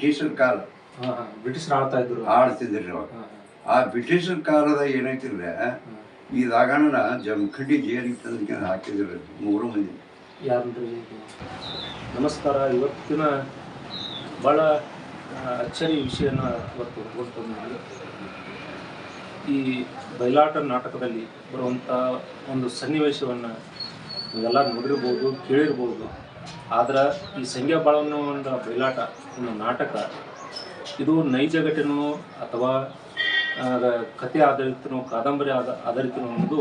ಬ್ರಿಟಿಷರ ಕಾಲ. ಬ್ರಿಟಿಷರು ಆಳ್ತಾ ಇದ್ರು. ಆಡ್ತಿದ್ರು ಅವಾಗ ಆ ಬ್ರಿಟಿಷರ ಕಾಲದ ಏನೈತಿಲ್ಲ ಈ ರಾಗಣ್ಣನ ಜಮಖಂಡಿ ಜೇರಿ ತಂದು ಹಾಕಿದ್ರು ಮೂರು ಮಂದಿ? ನಮಸ್ಕಾರ ಇವತ್ತಿನ ಭಾಳ ಅಚ್ಚರಿ ವಿಷಯನ ಇವತ್ತು ಹೊರತಂದಿದ್ದೀವಿ ಈ ಬಯಲಾಟ ನಾಟಕದಲ್ಲಿ ಬರುವಂಥ ಒಂದು ಸನ್ನಿವೇಶವನ್ನು ನೀವೆಲ್ಲ ನೋಡಿರ್ಬೋದು ಕೇಳಿರ್ಬೋದು. ಆದ್ರೆ ಈ ಸಂಖ್ಯಾ ಒಂದು ಬಯಲಾಟ ಒಂದು ನಾಟಕ, ಇದು ನೈಜ ಘಟನೆನೋ ಅಥವಾ ಕತೆ ಆಧಾರಿತನೋ, ಕಾದಂಬರಿ ಆಧ ಆಧಾರಿತನೋ ಅನ್ನೋದು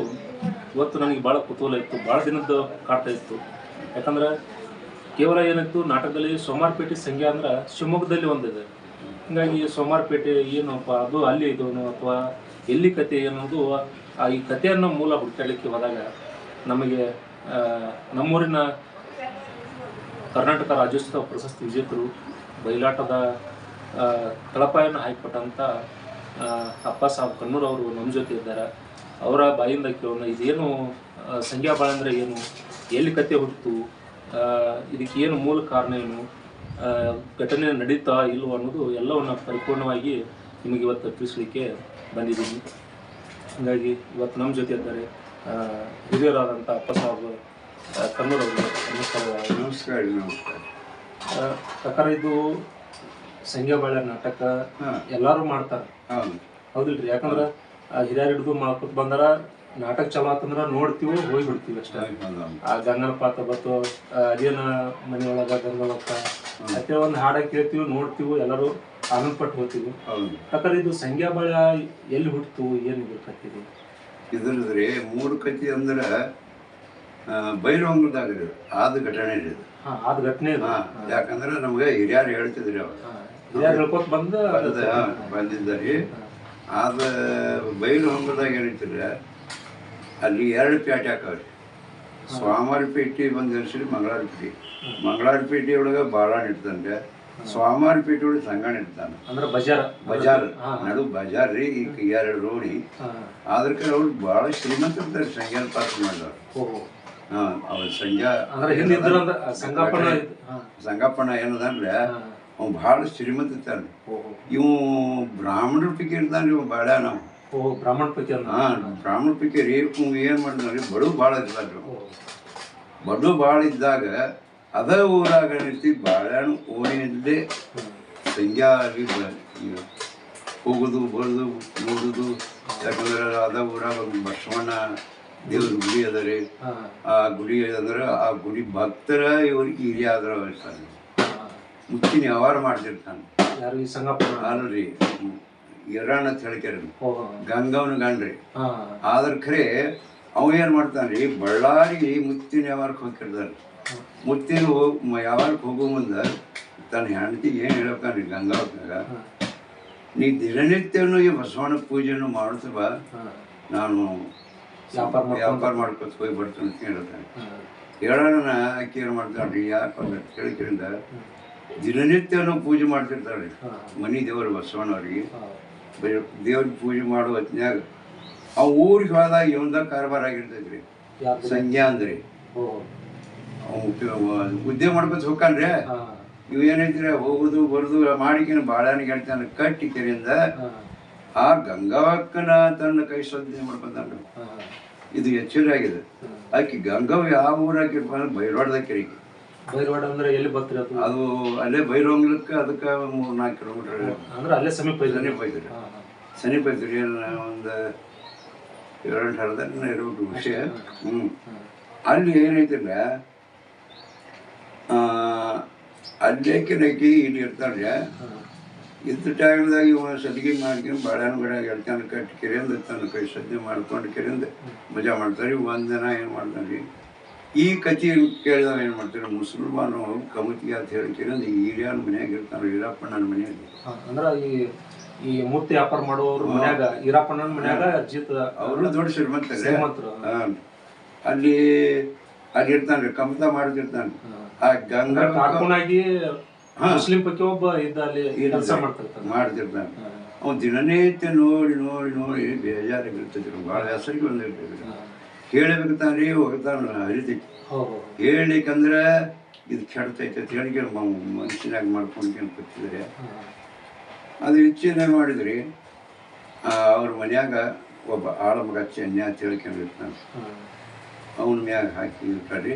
ಇವತ್ತು ನನಗೆ ಭಾಳ ಕುತೂಹಲ ಇತ್ತು ಭಾಳ ದಿನದ್ದು ಕಾಡ್ತಾ ಇತ್ತು. ಯಾಕಂದ್ರೆ ಕೇವಲ ಏನಿತ್ತು, ನಾಟಕದಲ್ಲಿ ಸೋಮಾರಪೇಟೆ ಸಂಖ್ಯೆ ಅಂದ್ರೆ ಶಿವಮೊಗ್ಗದಲ್ಲಿ ಒಂದಿದೆ. ಹಿಂಗಾಗಿ ಸೋಮಾರಪೇಟೆ ಏನಪ್ಪ, ಅದು ಅಲ್ಲಿ ಇದೋನು ಅಥವಾ ಎಲ್ಲಿ ಕತೆ ಆ, ಈ ಕಥೆಯನ್ನು ಮೂಲ ಹುಡುಕಾಡಲಿಕ್ಕೆ ಹೋದಾಗ ನಮಗೆ ನಮ್ಮೂರಿನ ಕರ್ನಾಟಕ ರಾಜ್ಯೋತ್ಸವ ಪ್ರಶಸ್ತಿ ವಿಜೇತರು ಬಯಲಾಟದ ತಳಪಾಯನ್ನು ಹಾಕಿಕೊಟ್ಟಂಥ ಅಪ್ಪ ಸಾಬ್ ಕಣ್ಣೂರು ಅವರು ನಮ್ಮ ಜೊತೆ ಇದ್ದಾರೆ. ಅವರ ಬಾಯಿಂದ ಕೇಳೋಣ, ಇದೇನು ಸಂಖ್ಯಾ ಬಾಳ ಅಂದರೆ ಏನು? ಎಲ್ಲಿ ಕತೆ ಹುಟ್ಟಿತು ಇದಕ್ಕೆ ಏನು ಮೂಲ ಕಾರಣ ಏನು? ಘಟನೆ ನಡೀತಾ ಇಲ್ವೋ ಅನ್ನೋದು ಎಲ್ಲವನ್ನು ಪರಿಪೂರ್ಣವಾಗಿ ನಿಮಗೆ ಇವತ್ತು ತಿಳಿಸ್ಲಿಕ್ಕೆ ಬಂದಿದ್ದೀನಿ. ಹಾಗಾಗಿ ಇವತ್ತು ನಮ್ಮ ಜೊತೆ ಇದ್ದಾರೆ ಹಿರಿಯರಾದಂಥ ಅಪ್ಪ ಸಾಬ್ ಅವರು ನಮಸ್ಕಾರ. ನಮಸ್ಕಾರ ಪ್ರಕಾರ ಇದು ಬಾಳೆ ನಾಟಕ ಎಲ್ಲರೂ ಮಾಡ್ತಾರೆ. ಹೌದು. ಹೌದಿಲ್ರಿ? ಯಾಕಂದ್ರೆ ಹಿರಿಯರ್ ಹಿಡಿದು ಮಾಡ್ಕೊತ ಬಂದಾರ ನಾಟಕ ಚಲೋ ಆತಂದ್ರ ನೋಡ್ತೀವಿ ಹೋಗಿ ಬಿಡ್ತೀವಿ ಅಷ್ಟೇ ಆ ಗಂಗನ ಪಾತ್ರ ಬತ್ತು ಅದೇನ ಮನೆಯೊಳಗ ಗಂಗವಕ್ಕ ಮತ್ತೆ ಒಂದು ಹಾಡ ಕೇಳ್ತೀವಿ ನೋಡ್ತೀವಿ ಎಲ್ಲರೂ ಆನಂದ ಪಟ್ಟು ಹೋಗ್ತೀವಿ. ಹೌದು. ಯಾಕಂದ್ರೆ ಇದು ಸಂಖ್ಯಾ ಬಾಳ ಎಲ್ಲಿ ಹುಟ್ಟಿತು ಏನು ಬೇಕಂತೀವಿ ಇದ್ರದ್ರಿ ಮೂರು ಕತಿ ಅಂದ್ರೆ ಬೈರಂಗದಾಗ ಆದ ಘಟನೆ ಇದೆ ಆದ ಘಟನೆ ಯಾಕಂದ್ರೆ ನಮ್ಗೆ ಹಿರಿಯರು ಹೇಳ್ತಿದ್ರಿ ಅವರು ಬಂದ ಬಂದ ಬಂದಿದ್ದಾರೆ. ಆದ ಬೈಲು ಹೊಂಗದಾಗ ಏನೈತಿಲ್ಲ ಅಲ್ಲಿ ಎರಡು ಪೇಟೆ ಹಾಕವ್ರಿ. ಸ್ವಾಮಾರಿ ಪೇಟೆ ಬಂದು ಮಂಗಳಾರ ಪೇಟೆ ಮಂಗಳಾರ ಪೇಟೆ ಒಳಗೆ ಬಾಳ ಇಡ್ತಾನೆ ಸ್ವಾಮಾರ ಪೇಟೆ ಒಳಗೆ ಸಂಗಣ ಇಡ್ತಾನೆ. ಅಂದ್ರ ಬಜಾರ್. ಬಜಾರ್. ನಡು ಬಜಾರ್ ರೀ ಈಗ ಎರಡು ರೋಡಿ. ಆದ್ರ ಕಡೆ ಅವ್ರು ಭಾಳ ಶ್ರೀಮಂತ ಇರ್ತಾರೆ ಸಂಜೆ ಪಾತ್ರ ಮಾಡಿದವ್ರು. ಅವ ಸಂಜೆ ಸಂಗಪ್ಪನ ಏನದಂದ್ರೆ ಹಾ. ಅವ್ನು ಭಾಳ ಶ್ರೀಮಂತ ಇರ್ತಾನೆ ಇವು ಬ್ರಾಹ್ಮಣ ಪಿಕೇರ್ ಇರ್ತಾನೆ ಇವ್ ಬಾಳ ನಾವು. ಬ್ರಾಹ್ಮಣ ಪಿಕೇರ್ ಹಾ ಬ್ರಾಹ್ಮಣ ಪಿಕೇರ್ ಏನ್ ಮಾಡಿದ್ರಿ ಬಡವ್ ಭಾಳ ಇದ್ದಾರ ಬಡು ಬಹಳ ಬಡವ್ ಭಾಳ ಇದ್ದಾಗ ಅದ ಊರಾಗ ಏನೈತಿ ಬಾಳೆಹಣ್ಣು ಓಣಿಯಲ್ಲೇ ಸಂಜಾಗಿ ಸಂಜೆ ಹೋಗುದು ಬರೋದು ನೋಡುದು. ಯಾಕಂದ್ರೆ ಅದ ಊರಾಗ ಒಂದು ಬಸವಣ್ಣ ದೇವ್ರ ಗುಡಿ ಅದ ರೀ ಆ ಗುಡಿ ಅಂದ್ರೆ ಆ ಗುಡಿ ಭಕ್ತರ ಇವ್ರಿಗೆ ಹಿರಿಯ ಆದ್ರ ಇರ್ತಾನೆ. ಮುಚ್ಚಿನ ಮುತ್ತಿನ ವ್ಯವಹಾರ ಮಾಡ್ತಿರ್ತಾನೆ. ಅಲ್ರಿ ಇರಾಣ ಅಂತ ಹೇಳ್ಕ್ಯಾರ. ಗಂಗವನ ಗಂಡ್ರಿ. ಆದ್ರ ಖರೆ ಅವ ಏನ್ ಮಾಡ್ತಾನ್ರಿ ಬಳ್ಳಾರಿ ಮುತ್ತಿನ ವ್ಯವಹಾರಕ್ಕೆ ಹೋಗಿರ್ತಾನೆ ಮುತ್ತಿನ ಹೋಗ್ ವ್ಯವಹಾರಕ್ಕೆ ಹೋಗೋ ಮುಂದ ತನ್ನ ಹೆಂಡತಿ ಏನ್ ಹೇಳ್ತಾನ್ರಿ ಗಂಗಾವತ್ನಾಗ. ನೀ ದಿನನಿತ್ಯನೂ ಈ ಬಸವಣ್ಣ ಪೂಜೆಯನ್ನು ಮಾಡ್ತವ ನಾನು ವ್ಯಾಪಾರ ಮಾಡ್ಕೊಂಡು- ವ್ಯಾಪಾರ ಮಾಡ್ಕೊತ ಹೋಗಿ ಬರ್ತೀನಿ ಅಂತ ಹೇಳ್ತಾನೆ. ಹೇಳೋಣ ಆಕೆ ಏನು ಮಾಡ್ತಾಳ್ರಿ ಯಾಕೆ ಕೇಳಿದ್ರಿಂದ ದಿನನಿತ್ಯನು ಪೂಜೆ ಮಾಡ್ತಿರ್ತಾಳೆ. ಮನಿ ದೇವರು ಬಸವಣ್ಣವ್ರಿಗೆ. ದೇವ್ರಿಗೆ ಪೂಜೆ ಮಾಡೋ ಹೊತ್ನ್ಯಾಗ ಆ ಊರಿಗೆ ಹೋದಾಗ ಇವಂದ ಕಾರ್ಬಾರ್ ಆಗಿರ್ತೈತ್ರಿ ರೀ ಸಂಜ್ಞಾ ಅಂದ್ರಿ ಉದ್ಯೋಗ ಮಾಡ್ಕೊತ ಹೋಗ್ಕನ್ರಿ. ಇವ್ ಏನೈತ್ರಿ ಹೋಗುದು ಬರುದು ಮಾಡಿಕಿನ ಬಾಳನಿಗೆ ಹೇಳ್ತಾನೆ ಕಟ್ಟಿ ಕೆರೆಯಿಂದ. ಆ ಗಂಗಾವಕ್ಕನ ತನ್ನ ಕೈ ಶ್ರದ್ಧೆ ಮಾಡ್ಕೊಂತಾನ ಹಾ. ಇದು ಎಚ್ಚರಿ ಆಗಿದೆ. ಆಕೆ ಗಂಗಾವ ಯಾವ ಊರಾಗಿ ಅಂದ್ರೆ ಬೈರೋಡ್ದ ಕೆರೆಗೆ. ಬೈರವಾಡ ಅಂದ್ರೆ ಎಲ್ಲಿ ಬರ್ತೀರ ಅದು? ಅಲ್ಲೇ ಬೈರೋಂಗ್ಲಕ್ಕೆ ಅದಕ್ಕೆ ಮೂರ್ ನಾಲ್ಕು ಕಿಲೋಮೀಟರ್ ಅಂದ್ರೆ ಅಲ್ಲೇ ಸಮೀಪ ಸನಿ ಸಮೀಪ ಐತ್ರಿ. ಸಮೀಪ ಐತ್ರಿ ಒಂದು ಎರಡು ಹರದನ್ನ ಇರೋದು ವಿಷಯ. ಹ್ಞೂ ಅಲ್ಲಿ ಏನೈತಿಲ್ಲ ಅಲ್ಲೇಕೆ ನೈಕಿ ಇಲ್ಲಿ ಇರ್ತಾಳೆ ಇದ್ದ ಟೈಮ್ದಾಗ ಇವ ಸದ್ಗಿ ಮಾಡ್ಕೊಂಡು ಬಾಳೆಹಣ್ಣು ಗಿಡ ಎಳ್ತಾನೆ ಕಟ್ಟಿ ಕೆರೆಯಿಂದ ತನ್ನ ಕೈ ಸದ್ಯ ಮಾಡ್ಕೊಂಡು ಕೆರೆಯಿಂದ ಮಜಾ ಮಾಡ್ತಾರೆ. ಒಂದು ದಿನ ಏನು ಮಾಡ್ತಾನೆ ಈ ಕತಿ ಕೇಳಿದಾಗ ಏನು ಮಾಡ್ತಾರೆ? ಮುಸಲ್ಮಾನು ಕಮತಿಗೆ ಅಂತ ಹೇಳಿ ಕೆರೆಯಿಂದ ಈರ್ಯಾನ ಮನ್ಯಾಗ ಇರ್ತಾನೆ ಈರಪ್ಪಣ್ಣನ ಮನೆಯಲ್ಲಿ ಅಂದ್ರೆ ಈ ಈ ಮೂರ್ತಿ ವ್ಯಾಪಾರ ಮಾಡೋರು ಮನ್ಯಾಗ ಈರಪ್ಪಣ್ಣನ ಮನ್ಯಾಗ ಜೀತ ಅವರು ದೊಡ್ಡ ಶ್ರೀಮಂತ ಶ್ರೀಮಂತರು. ಅಲ್ಲಿ ಅಲ್ಲಿ ಇರ್ತಾನೆ ಕಮತ ಮಾಡ್ತಿರ್ತಾನೆ ಆ ಗಂಗಾ. ಮುಸ್ಲಿಂ ಪೈಕಿ ಒಬ್ಬ ಇದ್ದ ಅಲ್ಲಿ ಕೆಲಸ ಮಾಡ್ತಿರ್ತಾನೆ. ಮಾಡ್ತಿರ್ತಾನೆ. ಅವ್ನು ದಿನನಿತ್ಯ ನೋಡಿ ನೋಡಿ ನೋಡಿ ಬೇಜಾರಾಗಿರ್ತದೆ. ಭಾಳ ಹೆಸರಿಗೆ ಬಂದಿರ್ತೈತಿ ಹಾ. ಹೇಳಬೇಕು ತಾನೇ ಹೋಗ್ತಾನ ಹರಿತೈತಿ ಹೇಳಿಕಂದ್ರೆ. ಇದು ಕೆಡ್ತೈತೆ ಅಂತ ಹೇಳಿ ಮನುಷ್ಯನಾಗ ಮಾಡ್ಕೊಂಡು ಕೂತಿದ್ರೆ ಅದು ಹೆಚ್ಚಿನ ಮಾಡಿದ್ರಿ ಅವ್ರ ಮನ್ಯಾಗ ಒಬ್ಬ ಆಳ ಮಗ ಚೆನ್ನ ಅಂತ ಹೇಳ್ಕೊಂಡಿರ್ತಾನೆ ಅವನ ಮ್ಯಾಗ ಹಾಕಿ ಇರ್ತಾರೆ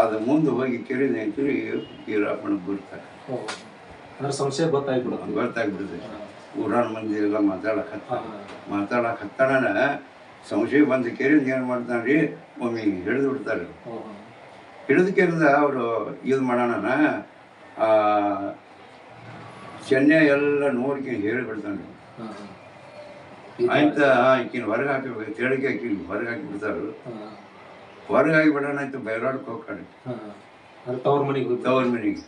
ಅದು ಮುಂದೆ ಹೋಗಿ ಕೆರೆದ ಅಂತೀರಿ ರಾಪಣ ಬರ್ತಾರೆ. ಅಂದ್ರೆ ಸಂಶಯ ಗೊತ್ತಾಗ್ಬಿಡುತ್ತೆ. ಗೊತ್ತಾಗ್ಬಿಡ್ತೈತೆ. ಊರಾನ ಮಂದಿ ಎಲ್ಲ ಮಾತಾಡಕ್ಕೆ ಮಾತಾಡಕ್ಕೆ ಹತ್ತಾನ ಸಂಶಯ ಬಂದು ಕೆರೆದ ಏನು ಮಾಡ್ತಾನೆ ರೀ ಒಮ್ಮೆ ಹಿಡಿದು ಬಿಡ್ತಾರೆ. ಹಿಡಿದು ಕೆರೆದ ಅವರು ಇದು ಮಾಡೋಣ ಚೆನ್ನೈ ಎಲ್ಲ ನೋಡ್ಕೊಂಡು ಹೇಳಿಬಿಡ್ತಾನೆ ಆಯ್ತಾ? ಈಕಿನ ಹೊರಗೆ ಹಾಕಿ ತೆಳಗೆ ಹಾಕಿ ಹೊರಗೆ ಹಾಕಿ ಬಿಡ್ತಾರು ಹೊರಗೆ ಹಾಕಿ ಬಿಡೋಣ ಅಂತ ಬೈರಾಡ್ಕೆ ಹೋಗ್ತಾರೆ. ತವ್ರ ಮನೆಗೆ ತವ್ರ ಮನೆಗೆ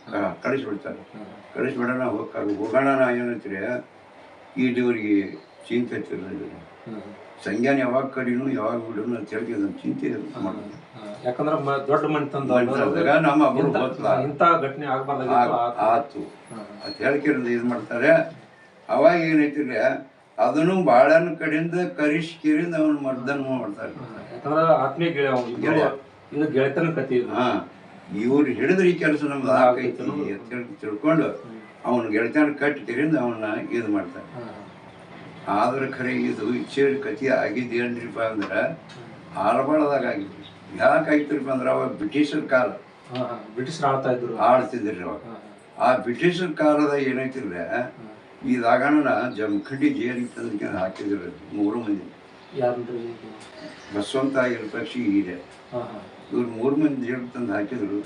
ಕಳಿಸ್ಬಿಡ್ತಾರೆ. ಕಳಿಸ್ಬಿಡೋಣ ಹೋಗ್ತಾರೆ ಹೋಗೋಣ ಏನಂತೀರಿ ಈಡೂರಿಗೆ ಚಿಂತೆ ತಿರ್ಲಿಲ್ಲ ಸಂಜಾನೆ ಯಾವಾಗ ಕಡಿನು ಯಾವಾಗ ಬಿಡೋನು ಅಂತ ಹೇಳಿ ಅದನ್ನ ಚಿಂತೆ ಮಾಡೋದು ಯಾಕಂದ್ರೆ ದೊಡ್ಡ ಮನೆ ತಂದ ನಮ್ಮ ಇಂಥ ಘಟನೆ ಆತು. ಅಂತ ಹೇಳ್ಕಿರೋದು ಇದು ಮಾಡ್ತಾರೆ? ಅವಾಗ ಏನೈತಿಲ್ಲ ಅದನ್ನು ಬಾಳನ ಕಡೆಯಿಂದ ಕರಿಸ್ಕಿರಿಂದ ಅವನು ಮರ್ದನ ಮಾಡ್ತಾರೆ ಯಾಕಂದ್ರೆ ಆತ್ಮೀಯ ಗೆಳೆಯ ಅವ್ನು. ಇದು ಗೆಳೆತನ ಕಥೆ ಹಾ ಇವ್ರು ಹಿಡಿದ್ರೆ ಈ ಕೆಲಸ ನಮ್ದು ಆಗೈತಿ ಹೇಳಿ ತಿಳ್ಕೊಂಡು ಅವನ ಗೆಳತನ ಕಟ್ಟಿ ಕಿರಿಂದ ಅವನ್ನ ಇದು ಮಾಡ್ತಾರೆ ಆದ್ರೆ ಖರೆ ಇದು ಇಚ್ಛೆ ಕಥೆ ಆಗಿದ್ದೇನ್ರಿಪ್ಪ ಅಂದ್ರೆ ಆರಬಾಳದಾಗ ಆಗಿತ್ತು. ಯಾಕೆ ಆಗಿತ್ತರಿಪ್ಪ ಅಂದ್ರೆ ಅವಾಗ ಬ್ರಿಟಿಷರ ಕಾಲ. ಬ್ರಿಟಿಷರ್ ಆಳ್ತಾ ಇದ್ರು. ಆಳ್ತಿದ್ರಿ ಅವಾಗ. ಆ ಬ್ರಿಟಿಷರ ಕಾಲದ ಏನೈತಿಲ್ಲ ಇದಾಗಣ ಜಮಖಂಡಿ ಜೇರಿ ತಂದು ಹಾಕಿದ್ರು ಮೂರು ಮಂದಿ? ಬಸವಂತ ಆಗಿರೋ ಪಕ್ಷಿ ಇದೆ ಇವ್ರು ಮೂರು ಮಂದಿ ಜೇರಿ ತಂದು ಹಾಕಿದ್ರು.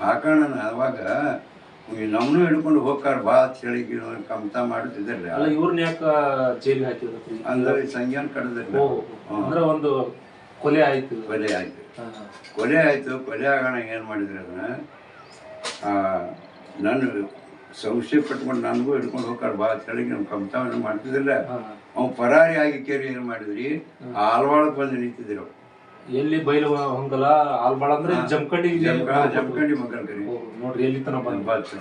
ಹಾಕೋಣ ಅವಾಗ ನಮ್ನು ಹಿಡ್ಕೊಂಡು ಹೋಗ್ಕಾರ ಬಾ ಅಂತ ಹೇಳಿ ಕಮತ ಮಾಡ್ತಿದ್ರಲ್ಲ ಅಲ್ಲ ಇವ್ರನ್ನ ಯಾಕ ಜೈಲಿಗೆ ಹಾಕಿದ್ರು ಅಂದ್ರೆ ಸಂಜ್ಞಾನ ಕಡದ್ರಲ್ಲ ಓ ಅಂದ್ರೆ ಒಂದು ಕೊಲೆ ಆಯ್ತು. ಕೊಲೆ ಆಯ್ತು. ಕೊಲೆ ಆಯ್ತು ಕೊಲೆ ಆಗೋಣ ಏನು ಮಾಡಿದ್ರು ಅದನ್ನ ನಾನು ಸಂಶಯ ಪಟ್ಕೊಂಡು ನನಗೂ ಹಿಡ್ಕೊಂಡು ಹೋಗ್ತಾರೆ. ಬಾ ಅಂತ ಹೇಳಿ ನಮ್ಮ ಕಮ್ತಾವನ್ನು ಮಾಡ್ತಿದ್ದಿಲ್ಲ. ಅವ್ನು ಪರಾರಿ ಆಗಿ ಕೇರಿ ಏನು ಮಾಡಿದ್ರಿ ಆಲ್ವಾಳಕ್ಕೆ ಬಂದು ನಿಂತಿದ್ರು ಎಲ್ಲಿ ಬೈಲು ಹೊಂಗಲ ಆಲ್ಬಾಳ ಅಂದ್ರೆ ಜಮಖಂಡಿ ಜಮಖಂಡಿ ಮಕ್ಕಳ ಕರಿ. ಓ, ನೋಡ್ರಿ ಎಲ್ಲಿ ತನ ಬಂದ್ ಬಂತು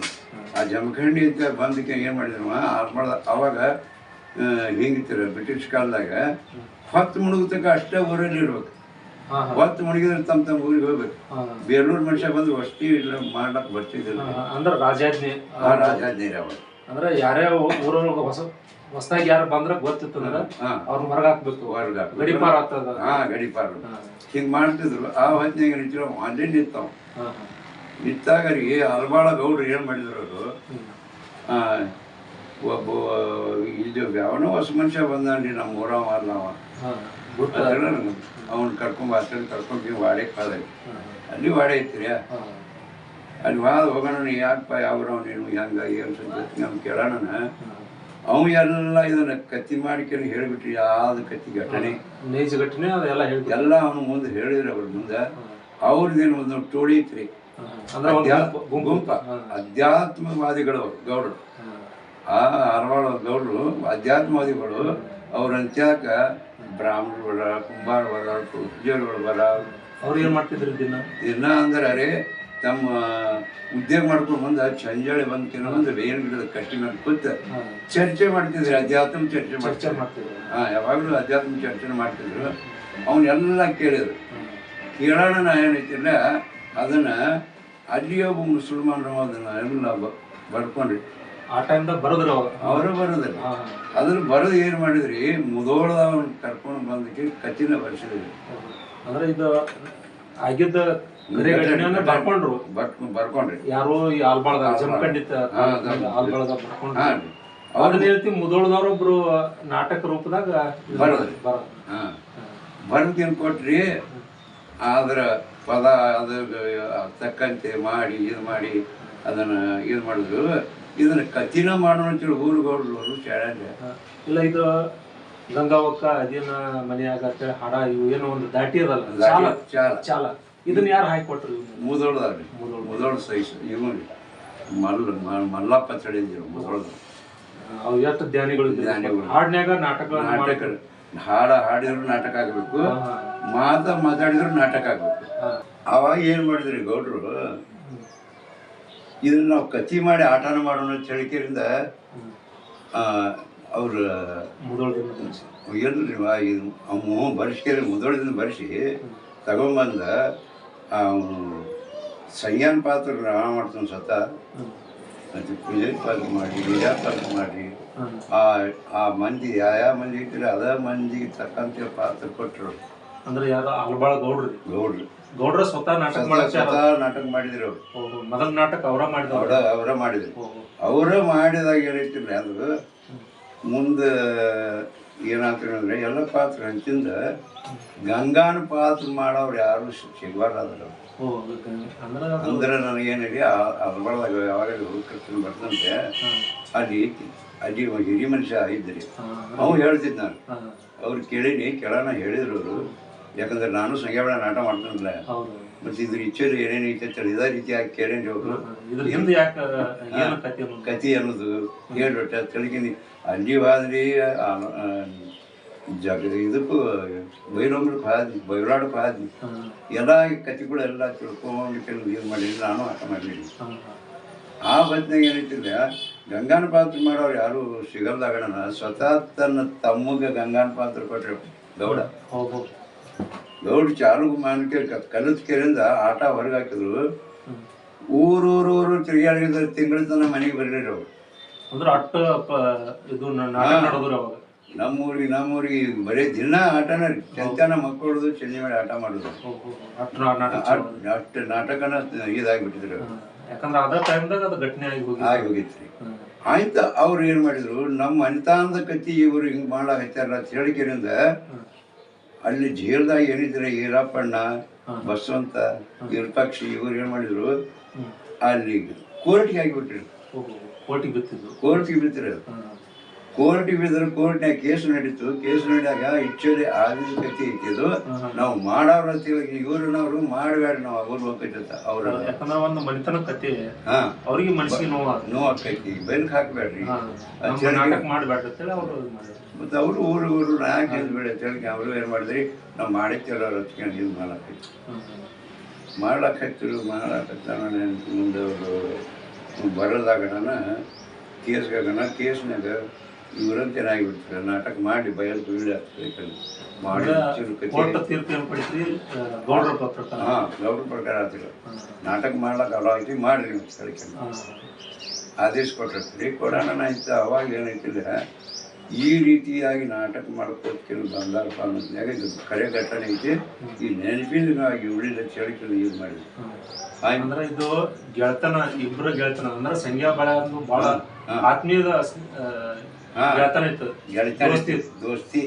ಆ ಜಮಖಂಡಿ ಅಂತ ಬಂದಕ್ಕೆ ಏನು ಮಾಡಿದ್ರು ಆಲ್ಬಾಳ ಅವಾಗ ಹೆಂಗಿತ್ತಿರ ಬ್ರಿಟಿಷ್ ಕಾಲದಾಗ ಹೊತ್ತು ಮುಳುಗತಕ್ಕ ಅಷ್ಟೇ ಊರಲ್ಲಿ ಇರ್ಬೇಕು ಹೊತ್ತು ಮುಳುಗಿದ್ರೆ ತಮ್ಮ ತಮ್ಮ ಊರಿಗೆ ಹೋಗ್ಬೇಕು. ಬೇರೂರು ಬೇಲೂರು ಮನುಷ್ಯ ಬಂದು ಅಷ್ಟೇ ಇಲ್ಲ ಮಾಡ್ಲಕ್ ಬರ್ತಿದ್ದಿಲ್ಲ. ಅಂದ್ರೆ ರಾಜಾಜ್ಞೆ ಆ ರಾಜಾಜ್ಞೆರಿ ಅವಾಗ ಅಂದ್ರೆ ಯಾರೇ ಊರೊಳಗ ಹೊಸ ಹೊಸದಾಗಿ ಯಾರು ಬಂದ್ರೆ ಗೊತ್ತಿತ್ತು ಅಂದ್ರೆ ಹಾ ಅವ್ರನ್ನ ಹೊರಗೆ ಹಾಕ್ಬೇಕು ಹೊರ್ಗ್. ಗಡಿಪಾರ ಆಗ್ತದ. ಹಾ ಗಡಿಪಾರ ಹಿಂಗ್ ಮಾಡ್ತಿದ್ರು. ಆ ಹೊತ್ತಿನಾಗ ನಿಂತಿರೋ ಅಲ್ಲೇ ನಿಂತಾವ. ನಿಂತಾಗ ಅವ್ರಿಗೆ ಹಲವಾಳ ಗೌಡ್ರು ಏನ್ ಮಾಡಿದ್ರು ಅವರು? ಆ, ಒಬ್ಬ ಇದು ಯಾವನೋ ಹೊಸ ಮನುಷ್ಯ ಬಂದಾನ್ರಿ ನಮ್ಮ ಊರವ ಅಲ್ಲ ಅವ ಅವನು ಅವ್ನು ಕರ್ಕೊಂಡ್ ಅಷ್ಟಲ್ಲಿ ಕರ್ಕೊಂಡು ವಾಡೆ ವಾಡೆಗೆ ಅಲ್ಲಿ ವಾಡೆ ಐತ್ರಿ ಅಲ್ಲಿ ವಾದ ಹೋಗೋಣ ಯಾಕಪ್ಪ ಯಾವ್ರವ ನೀನು ಹೆಂಗ ಏನು ಸಂಗತಿ ನಮ್ಗೆ ಕೇಳೋಣ. ಹಾ. ಅವು ಎಲ್ಲ ಇದನ್ನ ಕತ್ತಿ ಮಾಡ್ಕೊಂಡು ಹೇಳ್ಬಿಟ್ರಿ ಯಾವ್ದು ಕತ್ತಿ ಘಟನೆ? ನೈಜ ಘಟನೆ ಅದೆಲ್ಲ ಹೇಳಿ ಎಲ್ಲ ಅವನು ಮುಂದೆ ಹೇಳಿದ್ರು ಅವ್ರ ಮುಂದೆ. ಅವ್ರದ್ದೇನು ಒಂದು ಟೋಳಿ ಐತ್ರಿ. ಅಂದ್ರೆ ಒಂದು ಅಧ್ಯಾತ್ಮ ಗುಂಪು- ಅಧ್ಯಾತ್ಮವಾದಿಗಳು ಗೌಡರು. ಗೌಡ್ರು ಆ ಅರವಾಳ ಗೌಡರು ಅಧ್ಯಾತ್ಮವಾದಿಗಳು ಅವ್ರ ಅಂತ್ಯಾಕ ಬ್ರಾಹ್ಮಣರು ಬರ ಕುಂಬಾರ ಬರ ಬರ. ಅವ್ರು ಏನು ಮಾಡ್ತಿದ್ರು ದಿನ? ದಿನ ಅಂದ್ರೆ ಅರೆ ತಮ್ಮ ಉದ್ಯೋಗ ಮಾಡ್ಕೊಂಡು ಬಂದ ಚಂಜಾಳಿ ಬಂದು ಕೆಲವೊಂದು ಬೇರೆ ಗಿಡದ ಕಟ್ಟಿ ಮೇಲೆ ಕೂತ ಚರ್ಚೆ ಮಾಡ್ತಿದ್ರು ಅಧ್ಯಾತ್ಮ ಚರ್ಚೆ ಚರ್ಚೆ ಮಾಡ್ತಿದ್ರು. ಹಾಂ ಯಾವಾಗಲೂ ಅಧ್ಯಾತ್ಮ ಚರ್ಚೆ ಮಾಡ್ತಿದ್ರು. ಅವನ್ನೆಲ್ಲ ಕೇಳಿದ್ರು. ಕೇಳೋಣ ನಾ ಏನೈತಿಲ್ಲ ಅದನ್ನು ಅಲ್ಲಿ ಒಬ್ಬ ಮುಸಲ್ಮಾನರು ಅದನ್ನು ಎಲ್ಲ ಬರ್ಕೊಂಡ್ರಿ. ಆ ಟೈಮ್ದಾಗ ಬರೋದ್ರ ಅವರು ಬರೋದಿಲ್ಲ. ಅದ್ರ ಬರೋದು ಏನು ಮಾಡಿದ್ರಿ ಮುದೋಳದವನ್ ಕರ್ಕೊಂಡು ಬಂದಕ್ಕೆ ಕಚ್ಚಿನ ಬರ್ಸಿದ್ರಿ ಅಂದ್ರೆ ಇದು ಆಗಿದ್ದ ಬರ್ಕೊಂಡ್ರು. ಬರ್ಕೊಂಡ್ ಬರ್ಕೊಂಡ್ರಿ. ಯಾರು ಈ ಆಲ್ಬಾಳದಾಗ ಜಮಖಂಡಿತ ಆಲ್ಬಾಳದಾಗ ಬರ್ಕೊಂಡ್ರು. ಅದನ್ನ ಹೇಳ್ತಿ ಮುದೋಳದವ್ರೊಬ್ರು ನಾಟಕ ರೂಪದಾಗ ಬರೋದ್ರಿ. ಬರ್ದೇನು ಕೊಟ್ರಿ ಆದ್ರ ಪದ ಅದ ತಕ್ಕಂತೆ ಮಾಡಿ ಇದು ಮಾಡಿ ಅದನ್ನ ಇದು ಮಾಡಿದ್ರು. ಇದನ್ನ ಕಠಿಣ ಮಾಡೋಣ ಅಂತೇಳಿ ಊರುಗೌಡರು ಶಾಲೆ ಹಾ. ಇಲ್ಲ ಇದು ಗಂಗಾವಕ್ಕ ಅದೇನ ಮನೆಯಾಗ ಅಂತೇಳಿ ಹಾಡ ಇವು ಏನೋ ಒಂದು ದಾಟಿ ಅದಲ್ಲ ಚಾಲ ಚಾಲ ಚಾಲ ಇದನ್ನ ಯಾರು ಹಾಕಿ ಕೊಟ್ರು ಮುದೋಳದಾರ್ರಿ ಮುದೋಳ. ಮುದೋಳ ಸೈಸ್ ಇವನು ಮಲ್ಲ ಮಲ್ಲಪ್ಪ ಚಳಿದ್ರು ಮುದೋಳದ. ಅವು ಎಷ್ಟು ಧ್ಯಾನಿಗಳು. ಧ್ಯಾನಿಗಳು. ಹಾಡ್ನ್ಯಾಗ ನಾಟಕ ನಾಟಕ ಹಾಡ ಹಾಡಿದ್ರು ನಾಟಕ ಆಗ್ಬೇಕು ಮಾತ ಮಾತಾಡಿದ್ರು ನಾಟಕ ಆಗ್ಬೇಕು. ಅವಾಗ ಏನ್ ಮಾಡಿದ್ರಿ ಗೌಡ್ರು? ಇದನ್ನ ನಾವು ಕತ್ತಿ ಮಾಡಿ ಆಟನ ಮಾಡೋಣ ಅಂತ ಹೇಳಿಕೆರಿಂದ ಅವ್ರ ವಾ ಇದು ಅಮ್ಮ ಬರ್ಸ್ಕೇರಿ ಮುದೋಳದಿಂದ ಬರ್ಸಿ ತಗೊಂಬಂದ ಅವನು ಸಂಜ್ಞಾನ ಪಾತ್ರ ಮಾಡ್ತಾನೆ ಸತ. ಮತ್ತು ಪೂಜೆ ಪಾತ್ರ ಮಾಡಿ ವಿಜಯ ಪಾತ್ರ ಮಾಡಿ. ಆ ಆ ಮಂದಿ ಯಾವ ಯಾವ ಮಂದಿ ಇಟ್ಟಿಲ್ಲ ಅದ ಮಂದಿಗೆ ತಕ್ಕಂತೆ ಪಾತ್ರ ಕೊಟ್ಟರು. ಅಂದ್ರೆ ಯಾರು ಆಲ್ಬಾಳ ಗೌಡ್ರಿ. ಗೌಡ್ರು. ಗೌಡ್ರ ಸ್ವತಃ ನಾಟಕ ಸ್ವತಃ ನಾಟಕ ಮಾಡಿದ್ರು ಅವ್ರು. ಮೊದಲ ನಾಟಕ ಅವರ ಮಾಡಿದ್ರು ಅವರ ಮಾಡಿದ್ರು. ಅವರ ಮಾಡಿದಾಗ ಏನೈತಿಲ್ಲ ಅದು ಮುಂದೆ ಏನಾಗ್ತಾರೆ ಅಂದ್ರೆ ಎಲ್ಲ ಪಾತ್ರ ಹಂಚಿಂದ ಗಂಗಾನ ಪಾತ್ರ ಮಾಡೋರು ಯಾರು ಸಿಗಬಾರ್ದಾದ್ರು ಅಂದ್ರೆ ಅದು ಅಂದ್ರೆ ನನಗೇನಿದೆ ಅದ್ರೊಳದಾಗ ಯಾವಾಗ ಕೃಷ್ಣ ಬರ್ತಂತೆ ಅಲ್ಲಿ ಅಲ್ಲಿ ಹಿರಿ ಮನುಷ್ಯ ಇದ್ರಿ. ಅವ್ನು ಹೇಳ್ತಿದ್ದ ನಾನು. ಅವ್ರು ಕೇಳೀನಿ ಕೆಳನ ಹೇಳಿದ್ರು ಅವರು. ಯಾಕಂದ್ರೆ ನಾನು ಸಂಖ್ಯಾಬಳ ನಾಟ ಮಾಡ್ತಾನಲ್ಲ. ಮತ್ತೆ ಇದ್ರ ಇಚ್ಛೆಯಲ್ಲಿ ಏನೇನು ಐತೆ ಇದೇ ರೀತಿಯಾಗಿ ಕೇಳೇನ್ರಿ ಹೋಗ್ರು ಏನು? ಕತಿ ಅನ್ನೋದು? ಹೇಳ್ಬಿಟ್ಟೆ ತೆಳಗಿನಿ ಅಲ್ಲಿ ಹೋದ್ರಿ ಜಗ ಇದಕ್ಕೂ ಬೈರೋಮ್ರ ಪಾದಿ ಬೈರಾಡಕ್ಕೆ ಪಾದಿ ಎಲ್ಲ ಈ ಕತಿಗಳೆಲ್ಲ ತಿಳ್ಕೊಂಡು ಕೆಲವು ಇದು ಮಾಡಿದ್ರು ನಾನು ಆಟ ಮಾಡಲಿಲ್ಲ. ಆ ಬದ್ನಾಗ ಏನೈತಿಲ್ಲ ಗಂಗಾನ ಪಾತ್ರ ಮಾಡೋರು ಯಾರು ಸಿಗಲ್ದಾಗಣ ಸ್ವತಃ ತನ್ನ ತಮ್ಮಗೆ ಗಂಗಾನ ಪಾತ್ರ ಕೊಟ್ಟರೆ ಗೌಡ. ಹೌದು ಚಾರು ಮಾನಕ್ಕೆ ಕಲ್ಲದ ಕೆರೆಯಿಂದ ಆಟ ಹೊರಗೆ ಹಾಕಿದ್ರು. ಊರು ಊರೂರೂರು ತಿರುಗಾಡಿದ ತಿಂಗಳ ತನ ಮನೆಗೆ ಬರಲಿಲ್ಲ ಅವರು. ಅಂದ್ರೆ ಅಟ್ಟ ಇದು ನಮ್ಮೂರಿಗೆ ನಮ್ಮೂರಿಗೆ ಬರೀ ದಿನ ಆಟನ ಚಂತಾನ ಮಕ್ಕಳದು ಚೆನ್ನಿ ಮಾಡಿ ಆಟ ಮಾಡೋದು. ಅಷ್ಟ್- ನಾಟಕನ ಇದಾಗ್ಬಿಟ್ಟಿದ್ರು. ಯಾಕಂದ್ರೆ ಅದ ಟೈಮ್ದಾಗ ಅದು ಘಟನೆ ಆಗಿ ಹೋಗಿ ಆಗಿ ಹೋಗಿತ್ರಿ ಆಯ್ತು ಅವ್ರು ಏನು ಮಾಡಿದ್ರು ನಮ್ಮ ಅನಿತಾನದ ಕತ್ತಿ ಇವರು ಹಿಂಗೆ ಮಾಡಾಕತ್ತಾರ ಅಂತ ಹೇಳಿಕೆರಿಂದ ಅಲ್ಲಿ ಜೇಲ್ದಾಗ ಏನಿದ್ರೆ ಈರಪ್ಪಣ್ಣ ಬಸವಂತ ವಿರೂಪಾಕ್ಷಿ ಇವ್ರು ಏನು ಮಾಡಿದ್ರು? ಅಲ್ಲಿ ಕೋರ್ಟ್ಗೆ ಆಗಿಬಿಟ್ರು ಕೋರ್ಟ್ಗೆ ಬಿತ್ತಿದ್ರು ಕೋರ್ಟ್ಗೆ ಬಿತ್ತಿರೋದು. ಕೋರ್ಟಿಗೆ ಬಿದ್ದರು ಕೋರ್ಟ್ನಾಗ ಕೇಸ್ ನಡೀತು. ಕೇಸ್ ನಡೆದಾಗ ಇಚ್ಚಲಿ ಆದಿನ ಕತಿ ಇಟ್ಟಿದ್ದು ನಾವು ಮಾಡೋರು ಅಂತ ಹೇಳಿ ಇವ್ರನ್ನವ್ರು ಮಾಡಬೇಡ ನಾವು ಅವ್ರು ಹೋಗ್ತೈತ ಅವ್ರ. ಒಂದು ಮನಿತನ ಕತೆ. ಅವ್ರಿಗೆ ಮನಸ್ಸಿಗೆ ನೋವು. ನೋವು ಆಕೈತಿ ಬೆಲ್ಕ್ ಹಾಕಬೇಡ್ರಿ ಮತ್ತೆ ನಾಟಕ ಮಾಡ್ಬೇಡ ಅಂತೇಳಿ ಅವರು ಊರು ಮಾಡಿದ್ರು. ಮತ್ತು ಅವರು ಊರು ಊರು ಯಾಕೆ ಬೇಡ ಅಂತೇಳಿ ಅವರು ಏನು ಮಾಡಿದ್ರಿ? ನಾವು ಮಾಡಿತ್ತಲ್ಲ ಅವ್ರು ಹಚ್ಕೊಂಡು ಇದು ಮಾಡಾಕೈತಿ ಹ್ಮ್. ಮಾಡ್ಲಾಕತ್ತಿರು ಮಾಡ್ಲಾಕತ್ತಾನ ಮುಂದೆ ಅವರು ಬರೋದಾಗಣ ಕೇಸ್ಗಾಗಣ ಕೇಸ್ನಾಗ ಇವರಂತೆ ಆಗಿಬಿಡ್ತಾರೆ ನಾಟಕ ಮಾಡಿ ಬಯಲು ಬೀಳಿ ಆಗ್ತದೆ ಮಾಡಿ ಹಾಂ ಗೌಡ್ರ ಪ್ರಕಾರ ಆತಿಲ್ಲ ನಾಟಕ ಮಾಡ್ಲಕ್ಕೆ ಐತಿ ಮಾಡ್ರಿ ಹಾ. ಆದೇಶ ಕೊಟ್ಟಿರ್ತೀರಿ. ಕೊಡೋಣ ಆಯ್ತು ಅವಾಗ ಏನೈತಿಲ್ಲ ಈ ರೀತಿಯಾಗಿ ನಾಟಕ ಮಾಡ್ಕೋತ ಕೆಲವು ಬಂದಾರಪ್ಪ ಅನ್ನೋದ್ನಾಗ ಇದು ಕರೆ ಘಟನೆ ಐತೆ. ಈ ನೆನಪಿನಾಗಿ ಉಳಿದ ಚಳಿಕೆ ಯೂಸ್ ಮಾಡಿದ್ರು. ಅಂದ್ರೆ ಇದು ಗೆಳತನ ಇಬ್ಬರ ಗೆಳತನ ಅಂದ್ರೆ ಸಂಖ್ಯಾ ಬಳ ಬಹಳ ಆತ್ಮೀಯದ ಗೆಳತನ ಇತ್ತು. ದೋಸ್ತಿ. ದೋಸ್ತಿ.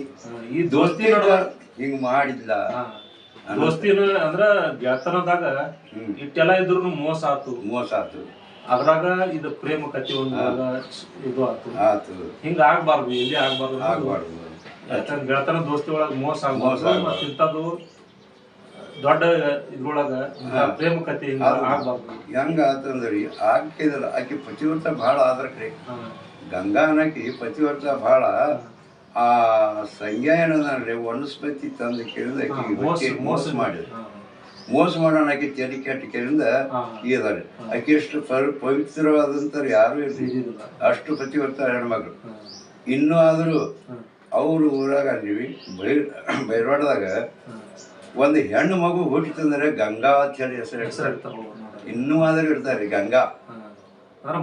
ಈ ದೋಸ್ತಿ ನೋಡುವ ಹಿಂಗ್ ಮಾಡಿದ್ಲ. ದೋಸ್ತಿನ ಅಂದ್ರ ಗೆಳತನದಾಗ ಇಟ್ಟೆಲ್ಲ ಇದ್ರು ಮೋಸ ಆತು. ಮೋಸ ಆತು. ಅದ್ರಾಗ ಇದು ಪ್ರೇಮ ಕಥೆ ಒಂದು ಇದು ಆತು. ಹಿಂಗ ಆಗ್ಬಾರ್ದು ಎಲ್ಲಿ ಆಗ್ಬಾರ್ದು ಆಗ್ಬಾರ್ದು. ಯಾಕಂದ್ರೆ ಗೆಳತನ ದೋಸ್ತಿ ಒಳಗ ಮೋಸ ಆಗ್ಬಾರ್ದು. ಮತ್ತೆ ಇಂಥದ್ದು ದೊಡ್ಡ ಇದ್ರೊಳಗ ಪ್ರೇಮ ಕಥೆ ಹಿಂಗ ಆಗ್ಬಾರ್ದು. ಹೆಂಗ ಆತಂದ್ರಿ ಆಕಿದ್ರ ಆಕಿ ಪತಿವ್ರತ ಭಾಳ ಆದ್ರ ಕಡೆ. ಹಾ. ಗಂಗಾ ಪ್ರತಿ ಪತಿವ್ರತ ಭಾಳ ಆ ಸಂಜ್ಞಾ ವನಸ್ಪತಿ ತಂದು ಕೇಳಿದ ಮೋಸ ಮಾಡಿದ್ರು. ಮೋಸ ಮಾಡೋಣ ಆಕೆ ತೆಲಿ ಕೆಟ್ಟ ಇದ್ದಾರೆ ಆಕೆ ಎಷ್ಟು ಪವಿ- ಪವಿತ್ರವಾದಂಥವ್ರು ಯಾರು ಇದಿಲ್ಲ. ಅಷ್ಟು ಪ್ರತಿವರ್ತ ಹೆಣ್ಮಕ್ಳು. ಇನ್ನೂ ಆದರೂ. ಅವರು ಊರಾಗ ಅಂದೀವಿ ಬೈ ಬೈರವಾಡದಾಗ ಒಂದು ಹೆಣ್ಣು ಮಗು ಹುಟ್ಟಿತಂದ್ರೆ ಗಂಗಾ ಅಂತ ಹೇಳಿ ಹೆಸರು ಹೆಸರು ಇನ್ನೂ ಆದರೂ ಇರ್ತಾರೆ ಗಂಗಾ.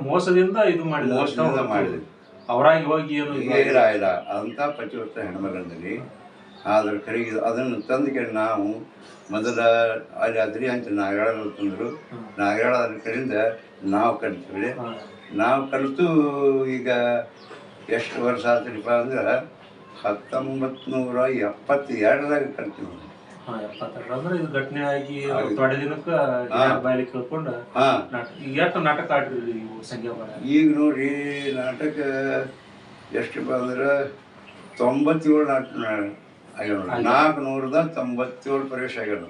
ಮೋಸದಿಂದ ಇದು ಮಾಡಿ ಮೋಸದಿಂದ ಮಾಡಿದ್ವಿ ಅವರಾಗಿ ಹೋಗಿ ಇಲ್ಲ ಇಲ್ಲ. ಅಂತ ಪತಿವ್ರತ ಹೆಣ್ಮಗಂದಲ್ಲಿ ಆದ್ರೆ ಕರೆಗೆ ಅದನ್ನು ತಂದಕ್ಕೆ ನಾವು ಮೊದಲ ಅಲ್ಲಿ ಅದ್ರಿ ಅಂತ ನಾಗರಾಳ ತಂದರು. ಅದ್ರ ಕಡೆಯಿಂದ ನಾವು ಕಲಿತೀವಿ. ನಾವು ಕಲಿತು ಈಗ ಎಷ್ಟು ವರ್ಷ ಆತ್ರಿಪ್ಪ ಅಂದ್ರೆ ಹತ್ತೊಂಬತ್ತು ನೂರ ಎಪ್ಪತ್ತೆರಡರಾಗ ಕಲ್ತೀವಿ ಈಗ ನೋಡ್ರಿ ನಾಟಕ ಎಷ್ಟಪ್ಪ ಅಂದ್ರೆ ತೊಂಬತ್ತೇಳು ನಾಟಕ ಆಗ್ಯಾವ ನೋಡ್ರಿ ನಾಲ್ಕು ನೂರದ ತೊಂಬತ್ತೇಳು ಪ್ರವೇಶ ಆಗ್ಯಾವ.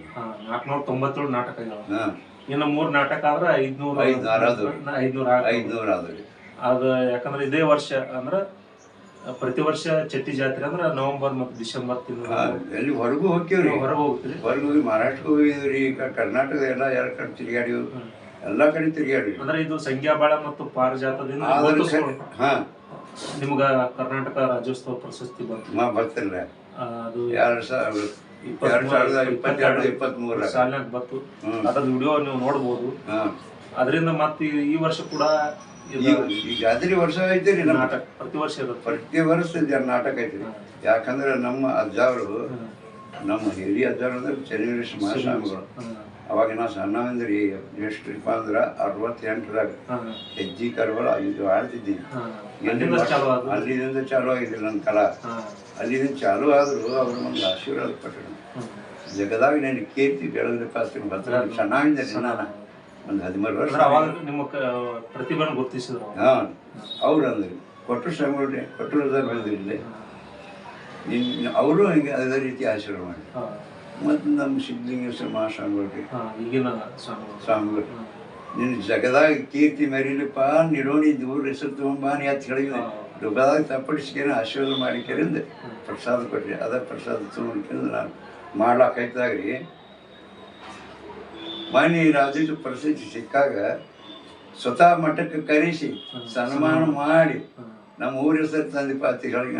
ನಾಲ್ಕುನೂರ ತೊಂಬತ್ತೇಳು ನಾಟಕ ಆಗ್ಯಾವ ಇನ್ನು ಮೂರು ನಾಟಕ ಆದ್ರೆ ಐದ್ನೂರ ಐದ್ನೂರ. ಐದ್ನೂರ ಆದ್ರಿ ಅದ ಯಾಕಂದ್ರೆ ಇದೇ ವರ್ಷ ಅಂದ್ರ ಪ್ರತಿ ವರ್ಷ ಚಟ್ಟಿ ಜಾತ್ರೆ ಅಂದ್ರೆ ನವೆಂಬರ್ ಮತ್ತು ಡಿಸೆಂಬರ್ ತಿಂಗಳು. ಹಾ, ಎಲ್ಲಿ ಹೊರಗೂ ಹೋಗ್ತೀವಿ ಹೊರಗೆ ಹೋಗ್ತೀವಿ ಹೊರಗೆ ಹೋಗಿ ಮಹಾರಾಷ್ಟ್ರ ಹೋಗಿದ್ರಿ ಈಗ ಕರ್ನಾಟಕದ ಎಲ್ಲ ಯಾರ ಕಡೆ ತಿರುಗಾಡಿವ್ ಎಲ್ಲ ಕಡೆ ತಿರುಗಾಡಿವಿ ಅಂದ್ರೆ ಇದು ಸಂಖ್ಯಾ ಬಾಳ ಮತ್ತು ಪಾರಿಜಾತದಿಂದ ಹಾ. ನಿಮ್ಗ ಕರ್ನಾಟಕ ರಾಜ್ಯೋತ್ಸವ ಪ್ರಶಸ್ತಿ ಬಂತು. ಅದು ಎರಡು ಸಾವಿರ ಎರಡು ಸಾವಿರದ ಇಪ್ಪತ್ತೆರಡು ಸಾಲಿನಾಗ. ಅದ್ರದ್ದು ವಿಡಿಯೋ ನೀವು ನೋಡ್ಬೋದು. ಅದರಿಂದ ಮತ್ತೆ ಈ- ವರ್ಷ ಕೂಡ ಈಗ ಅದ್ರಿ ವರ್ಷ ಐತ್ರಿ ರೀ ನಾಟಕ ಪ್ರತಿ ವರ್ಷ ಇರುತ್ತೆ. ಪ್ರತಿ ವರ್ಷ ನಾಟಕ ಐತಿ ಯಾಕಂದ್ರೆ ನಮ್ಮ ಅಜ್ಜಾರು ನಮ್ಮ ಹಿರಿಯ ಅಜ್ಜಾರು ಅಂದ್ರೆ ಚನ್ನವೀರೇಶ ಮಹಾಸ್ವಾಮಿಗಳು. ಅವಾಗ ನಾವು ಸಣ್ಣವಂದ್ರಿ ಎಷ್ಟಪ್ಪ ಅಂದ್ರೆ ಅರವತ್ತೆಂಟರಾಗ. ಹೆಜ್ಜಿ ಕರ್ಬಲ ಇದು ಆಡ್ತಿದ್ದೀನಿ. ಅಲ್ಲಿಂದ ಚಾಲು ಆಗಿದ್ರಿ ನನ್ನ ಕಲಾ. ಅಲ್ಲಿಂದ ಚಾಲು ಆದ್ರು ಅವ್ರ ಒಂದು ಆಶೀರ್ವಾದ ಕೊಟ್ಟರು. ಹ್ಮ್. ಜಗದಾಗ ನಾನು ಕೀರ್ತಿ ಬೆಳೆದ್ರೆ ಪಾಸ್ತೀನಿ ಬರ್ತಾರೆ ಚೆನ್ನಾಗಿದ್ದೆ ನಾನು ಒಂದು ಹದಿಮೂರು ವರ್ಷ ಅವಾಗ ನಿಮ್ಮ ಪ್ರತಿಭಾನ ಗುರುತಿಸಿದ್ರು ಅವ್ರು. ಹಾಂ. ಅವ್ರು ಅಂದ್ರಿ ಕೊಟ್ಟರು ಶ್ರಮಗಳೇ ಕೊಟ್ಟರು ಬಂದಿರಲಿ ನಿನ್ನ ಅವರು ಹಿಂಗೆ ಅದೇ ರೀತಿ ಆಶೀರ್ವಾದ ಮಾಡಿ. ಮತ್ತು ನಮ್ಮ ಸಿದ್ಧಲಿಂಗೇಶ್ವರ ಮಹಾಸ್ವಾಮಿಗಳಿಗೆ ಹಾ, ಈಗಿನ ಸ್ವಾಮಿಗಳು. ಸ್ವಾಮಿಗಳು ನೀನು ನಿನ್ನ ಜಗದಾಗ ಕೀರ್ತಿ ಮೆರೀಲಿಪ್ಪ ನಿಡೋಣಿ ದೂರ ಹೆಸರು ತಗೊಂಬ ನೀ ಅಂತ ದುಃಖದಾಗ ತಪ್ಪಡಿಸ್ಕೇನೆ ಆಶೀರ್ವಾದ ಮಾಡಿಕೆರಿಂದ ಪ್ರಸಾದ ಕೊಟ್ಟೆ ಅದ ಪ್ರಸಾದ ತೊಗೊಂಡ್ಕೊಂಡು ನಾನು ಮಾಡ್ಲಾಕೈತಾಗ್ರಿ ಮನೆ ರಾಜ ಪ್ರಸಿದ್ಧಿ ಸಿಕ್ಕಾಗ ಸ್ವತಃ ಮಠಕ್ಕೆ ಕರೆಸಿ ಸನ್ಮಾನ ಮಾಡಿ ನಮ್ಮ ಊರ ಹೆಸರು ತಂದಿಪ್ಪ ಅಂತ ಹೇಳಿ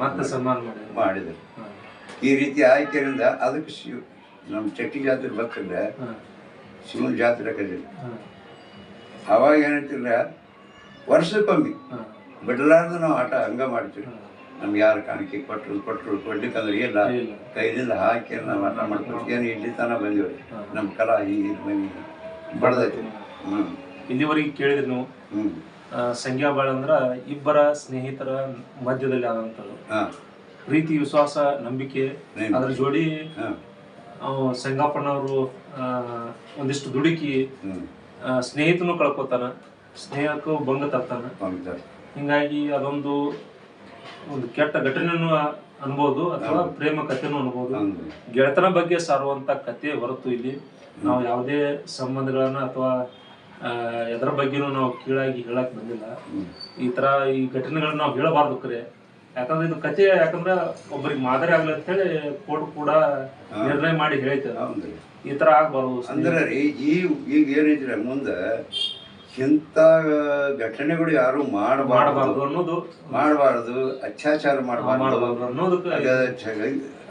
ಮತ್ತೆ ಸನ್ಮಾನ ಮಾಡಿ ಮಾಡಿದರು. ಈ ರೀತಿ ಆಯ್ಕೆಯಿಂದ ಅದಕ್ಕೆ ಶಿವ ನಮ್ಮ ಚಟ್ಟಿ ಜಾತ್ರೆ ಬರ್ತದೆ. ಹಾ. ಶಿವನ ಜಾತ್ರೆ ಕರೀಲಿ ಹಾ. ಅವಾಗ ಏನಂತಿಲ್ಲ ವರ್ಷಕ್ಕೊಮ್ಮೆ. ಬಿಡಲಾರ್ದು ನಾವು ಆಟ ಹಂಗ ಮಾಡ್ತೀವಿ. ನಮ್ಗೆ ಯಾರು ಕಾಣಿಕೆ ಕೊಟ್ಟರು ಕೊಟ್ಟರು ಕೊಡ್ಲಿಕ್ಕಂದ್ರೆ ಇಲ್ಲ. ಕೈಲಿಂದ ಹಾಕಿ ನಾವು ಆಟ ಮಾಡ್ಕೊಂಡು ಏನು ಇಲ್ಲಿ ತನ ಬಂದಿವ್ರಿ. ನಮ್ಮ ಕಲಾ ಹೀಗೆ ಮನೆ ಬಡ್ದೈತಿ. ಹ್ಞೂ ಇಲ್ಲಿವರೆಗೆ ಕೇಳಿದ್ರಿ ನೀವು. ಹ್ಞೂ ಆ, ಸಂಖ್ಯಾ ಬಾಳ ಅಂದ್ರ ಇಬ್ಬರ ಸ್ನೇಹಿತರ ಮಧ್ಯದಲ್ಲಿ ಆದಂಥದ್ದು. ಹಾಂ. ಪ್ರೀತಿ ವಿಶ್ವಾಸ ನಂಬಿಕೆ. ಅದ್ರ ಜೋಡಿ ಸಂಗಪ್ಪನವರು ಒಂದಿಷ್ಟು ದುಡುಕಿ ಸ್ನೇಹಿತನು ಕಳ್ಕೊತಾನ ಸ್ನೇಹಕ್ಕೂ ಭಂಗ ತರ್ತಾನ. ಹಿಂಗಾಗಿ ಅದೊಂದು ಒಂದು ಕೆಟ್ಟ ಘಟನೆಯನ್ನು ಅನ್ಬೋದು ಅಥವಾ ಪ್ರೇಮ ಕಥೆನೂ ಅನ್ಬೋದು. ಗೆಳೆತನ ಬಗ್ಗೆ ಸಾರುವಂತ ಕಥೆ ಹೊರತು ಇಲ್ಲಿ ನಾವು ಯಾವುದೇ ಸಂಬಂಧಗಳನ್ನ ಅಥವಾ ಎದರ ಬಗ್ಗೆನೂ ನಾವು ಕೀಳಾಗಿ ಹೇಳಕ್ ಬಂದಿಲ್ಲ. ಈ ತರ ಈ ಘಟನೆಗಳನ್ನ ನಾವು ಹೇಳಬಾರ್ದು ಕರೆ. ಯಾಕಂದ್ರೆ ಇದು ಕಥೆ ಯಾಕಂದ್ರೆ ಒಬ್ಬರಿಗೆ ಮಾದರಿ ಆಗ್ಲಿ ಅಂತ ಹೇಳಿ ಕೋರ್ಟ್ ಕೂಡ ನಿರ್ಣಯ ಮಾಡಿ ಹೇಳ್ತೇವೆ ಈ ತರ ಆಗ್ಬಾರ್ದು. ಅಂದ್ರೆ ರೀ ಈ ಈಗ ಏನಿದ್ರೆ ಮುಂದೆ ಇಂಥ ಘಟನೆಗಳು ಯಾರು ಮಾಡಬಾರ್ದು. ಅನ್ನೋದು ಮಾಡಬಾರ್ದು ಅತ್ಯಾಚಾರ ಮಾಡಬಾರ್ದು. ಅನ್ನೋದಕ್ಕೆ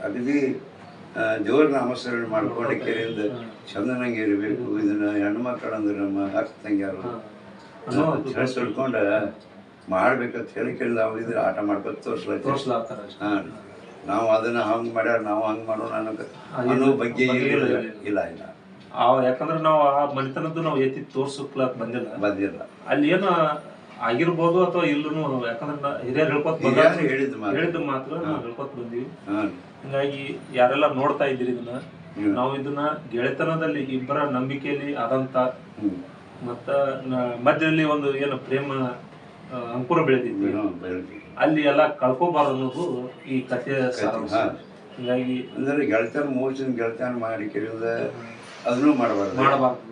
ಅಗದಿ ಆ, ದೇವ್ರ ನಾಮಸ್ಮರಣೆ ಮಾಡ್ಕೊಂಡು ಕೆರೆಯಿಂದ ಚಂದನಂಗೆ ಇರಬೇಕು ಇದನ್ನ ಅಂದ್ರೆ ನಮ್ಮ ಅಕ್ಕ ತಂಗಿಯಾರು. ಹೇಳಿ ತಿಳ್ಕೊಂಡು ಮಾಡ್ಬೇಕಂತ ಹೇಳಿ ಕೇಳಿ ನಾವು ಇದ್ರೆ ಆಟ ಮಾಡ್ಕೊತ ಅಷ್ಟೇ. ಹಾ. ನಾವು ಅದನ್ನ ಹಂಗ್ ಮಾಡ್ಯಾರ ನಾವು ಹಂಗ್ ಮಾಡೋಣ ಅನ್ನೋ ಬಗ್ಗೆ ಇಲ್ಲ ಇಲ್ಲ, ಆ ಯಾಕಂದ್ರೆ ನಾವು ಆ ಮನೆತನದ್ದು ನಾವು ಎತ್ತಿ ತೋರ್ಸಕ್ಲಾಕ್ ಬಂದಿಲ್ಲ. ಬಂದಿಲ್ಲ. ಅಲ್ಲಿ ಏನು ಆಗಿರ್ಬೋದು ಅಥವಾ ಇಲ್ಲೂ ಯಾಕಂದ್ರೆ ಹಿರಿಯರು ಹೇಳ್ಕೊತ ಹಿರಿಯರು ಬಂದ ಹೇಳಿದ ಮಾತು. ಮಾತ್ರ ನಾವು ಹೇಳ್ಕೊತ ಬಂದೀವಿ. ಹಿಂಗಾಗಿ ಯಾರೆಲ್ಲ ನೋಡ್ತಾ ಇದ್ದೀರಿ ಇದನ್ನ. ನಾವು ಇದನ್ನ ಗೆಳೆತನದಲ್ಲಿ ಇಬ್ಬರ ನಂಬಿಕೆಯಲ್ಲಿ ಆದಂತ. ಮತ್ತ ಮಧ್ಯದಲ್ಲಿ ಒಂದು ಏನು ಪ್ರೇಮ ಅಂಕುರ ಬೆಳೆದಿದ್ವಿ. ಅಲ್ಲಿ ಎಲ್ಲ ಕಳ್ಕೋಬಾರ್ದು ಅನ್ನೋದು ಈ ಕಥೆ ಸಾರಾಂಶ. ಹಿಂಗಾಗಿ ಅಂದ್ರೆ ಗೆಳತನ ಮೋಚನ ಗೆಳತನ ಮಾಡಿ ಕೆರೆಯಿಂದ ಅದನ್ನು ಮಾಡಬಾರ್ದು ಮಾಡಬಾರ್ದು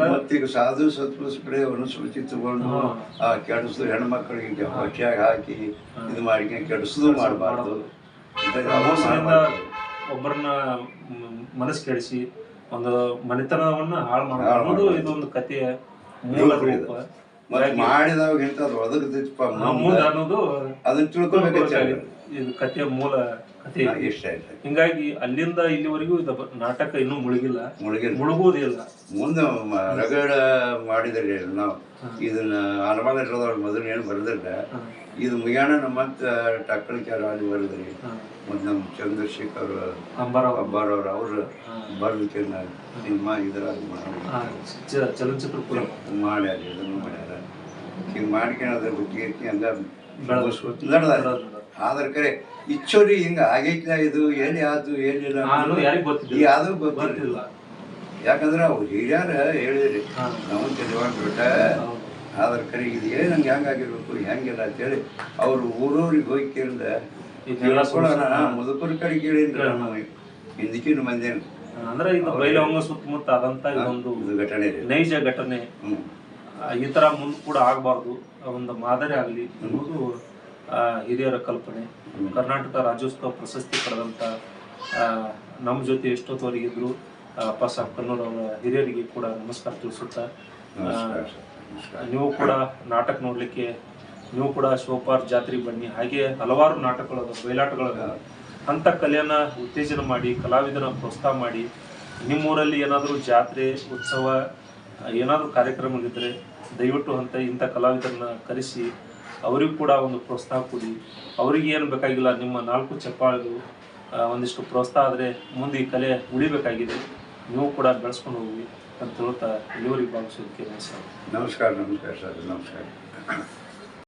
ಮತ್ತೀಗ ಸಾಧು ಸತ್ವ ಸ್ಪ್ರೇ ಅನುಸ್ಮೃತಿ ತಗೊಂಡು. ಆ ಕೆಡಿಸು ಹೆಣ್ಮಕ್ಳಿಗೆ ಹೊಟ್ಟೆಯಾಗ ಹಾಕಿ ಇದು ಮಾಡಿ ಕೆಡಿಸೋದು ಮಾಡಬಾರ್ದು ಒಬ್ಬರನ್ನ ಮನಸ್ಸು ಕೆಡಿಸಿ ಒಂದು ಮನೆತನವನ್ನ ಹಾಳು ಮಾಡೋದು. ಇದೊಂದು ಕಥೆಯ ಮೂಲ ರೂಪ. ಮತ್ತೆ ಮಾಡಿದವಾಗ ಇಂಥದ್ದು ಒದಗದೈತಪ್ಪ ಆ ಮೂಲ ಅನ್ನೋದು ಅದನ್ನ ತಿಳ್ಕೊಬೇಕು ಇದು ಕಥೆಯ ಮೂಲ ಕಥೆ ಇಷ್ಟ ಆಯ್ತು. ಹಿಂಗಾಗಿ ಅಲ್ಲಿಂದ ಇಲ್ಲಿವರೆಗೂ ಇದು ನಾಟಕ ಇನ್ನೂ ಮುಳುಗಿಲ್ಲ. ಮುಳುಗಿಲ್ಲ. ಮುಳುಗುವುದಿಲ್ಲ. ಮುಂದೆ ರಗಡ ಮಾಡಿದ್ರೆ ನಾವು ಇದನ್ನ ಅನುಮಾನ ಇರೋದವ್ರು ಮೊದಲು ಏನು ಬರೆದಿಲ್ಲ. ಇದು ಮುಗಿಯಾಣ ನಮ್ಮ ಮತ್ತೆ ಟಕ್ಕಳಿಕೆ ಅಲ್ಲಿ ಬರೆದ್ರಿ ಮತ್ತು ನಮ್ಮ ಚಂದ್ರಶೇಖರ್ ಅಂಬಾರಾವ್ ಅಬ್ಬಾರವ್ರು ಅವರು ಬರೆದಕ್ಕೆ ಸಿನಿಮಾ ಇದರ ಮಾಡಿ ಚಲನಚಿತ್ರ ಮಾಡಿ ಇದನ್ನು ಹಿಂಗೆ ಮಾಡ್ಕೊಂಡು ಬುದ್ಧಿ ಬೆಳೆಸ್ಕೊತ ನಡೆದ ಆದ್ರ ಕರೆ ಇಚ್ಚೋರಿ ಹಿಂಗ ಆಗೈತ ಇದು? ಎಲ್ಲಿ ಆತು ಎಲ್ಲಿಲ್ಲ ಯಾವ್ದು ಗೊತ್ತಿಲ್ಲ. ಯಾಕಂದ್ರೆ ಅವ್ರು ಹಿರಿಯರ ಹೇಳಿದ್ರಿ. ನಾವು ತಿಳಿವಾಗ ಹೌದು. ಆದ್ರ ಕರೆ ಇದು ಏನು ಹಂಗೆ ಹೆಂಗಾಗಿರ್ಬೇಕು ಹೆಂಗಿಲ್ಲ ಅಂತೇಳಿ ಅವ್ರು ಊರೂರಿಗೆ ಹೋಗಿ ಕೇಳಿದ ಮುದುಕರ ಕಡೆ ಕೇಳಿದ್ರ ನಾವು ಹಿಂದಕ್ಕಿನ ಮಂದಿ ಅಂದ್ರೆ ಇದು ಬೈಲವಂಗ ಸುತ್ತಮುತ್ತ ಆದಂತ ಒಂದು ಘಟನೆ ನೈಜ ಘಟನೆ. ಈ ತರ ಮುಂದ್ ಕೂಡ ಆಗಬಾರ್ದು ಒಂದು ಮಾದರಿ ಆಗಲಿ ಅನ್ನೋದು ಹಿರಿಯರ ಕಲ್ಪನೆ. ಕರ್ನಾಟಕ ರಾಜ್ಯೋತ್ಸವ ಪ್ರಶಸ್ತಿ ಪಡೆದಂತ ನಮ್ಮ ಜೊತೆ ಎಷ್ಟೊತ್ತವರೆಗಿದ್ರು ಅಪ್ಪ ಸಾಬ್ ಕನ್ನಡ ಅವರ ಹಿರಿಯರಿಗೆ ಕೂಡ ನಮಸ್ಕಾರ ತಿಳಿಸುತ್ತಾ ನೀವು ಕೂಡ ನಾಟಕ ನೋಡ್ಲಿಕ್ಕೆ ನೀವು ಕೂಡ ಶಿವಪಾರ್ ಜಾತ್ರೆಗೆ ಬನ್ನಿ. ಹಾಗೆ ಹಲವಾರು ನಾಟಕಗಳ ಬಯಲಾಟಗಳ ಅಂಥ ಕಲೆಯನ್ನು ಉತ್ತೇಜನ ಮಾಡಿ ಕಲಾವಿದರ ಪ್ರೋತ್ಸಾಹ ಮಾಡಿ ನಿಮ್ಮೂರಲ್ಲಿ ಏನಾದರೂ ಜಾತ್ರೆ ಉತ್ಸವ ಏನಾದರೂ ಕಾರ್ಯಕ್ರಮಗಳಿದ್ದರೆ ದಯವಿಟ್ಟು ಅಂತ ಇಂಥ ಕಲಾವಿದರನ್ನ ಕರೆಸಿ, ಅವರಿಗೂ ಕೂಡ ಒಂದು ಪ್ರೋತ್ಸಾಹ ಕೊಡಿ. ಅವರಿಗೆ ಏನು ಬೇಕಾಗಿಲ್ಲ, ನಿಮ್ಮ ನಾಲ್ಕು ಚಪ್ಪಾಳು ಒಂದಿಷ್ಟು ಪ್ರೋತ್ಸಾಹ ಆದರೆ ಮುಂದೆ ಈ ಕಲೆ ಉಳಿಬೇಕಾಗಿದೆ. ನೀವು ಕೂಡ ಬೆಳೆಸ್ಕೊಂಡು ಹೋಗಿ ಅಂತ ಹೇಳ್ತಾ ಇಳುವರಿ ಭಾವಿಸೋದಕ್ಕೆ ನಮಸ್ಕಾರ ನಮಸ್ಕಾರ ಸರ್, ನಮಸ್ಕಾರ.